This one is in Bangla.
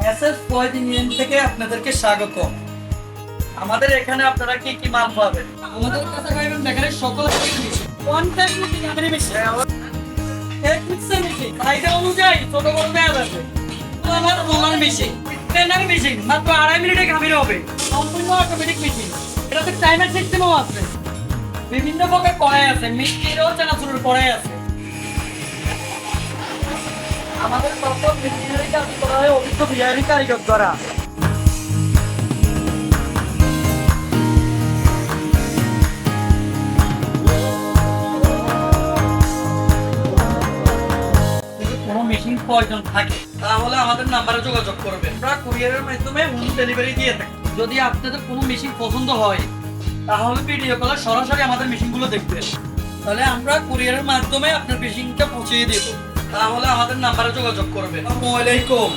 মেসেজ ইউনিয়ন থেকে আপনাদেরকে স্বাগত আমাদের এখানে আপনারা কি কি মাল পাবেন? আমাদের কাছে পাবেন দেখেন সকল এক অনুযায়ী ছোট বড় যাবে। আমার মেশিন মাত্র আড়াই মিনিটে হবে। সম্পূর্ণ অটোমেটিক মেশিন এটাতে টাইমার সিস্টেমও আছে। বিভিন্ন প্রকার কড়াই আছে। মিষ্টিরও চানাচুরের কড়াই আছে। আমাদের প্রথম মেশিনারি কাজ করা হয় অভিজ্ঞ বিহারি কারিগর দ্বারা। মেশিন প্রয়োজন থাকে, তাহলে আমাদের নাম্বারে যোগাযোগ করবে। আমরা কুরিয়ারের মাধ্যমে হোম ডেলিভারি দিয়ে থাকি। যদি আপনাদের কোনো মেশিন পছন্দ হয়, তাহলে ভিডিও কলে সরাসরি আমাদের মেশিনগুলো দেখবেন। তাহলে আমরা কুরিয়ারের মাধ্যমে আপনার মেশিনটা পৌঁছিয়ে দেব। তাহলে আমাদের নাম্বারে যোগাযোগ করবেন। আসসালামু আলাইকুম।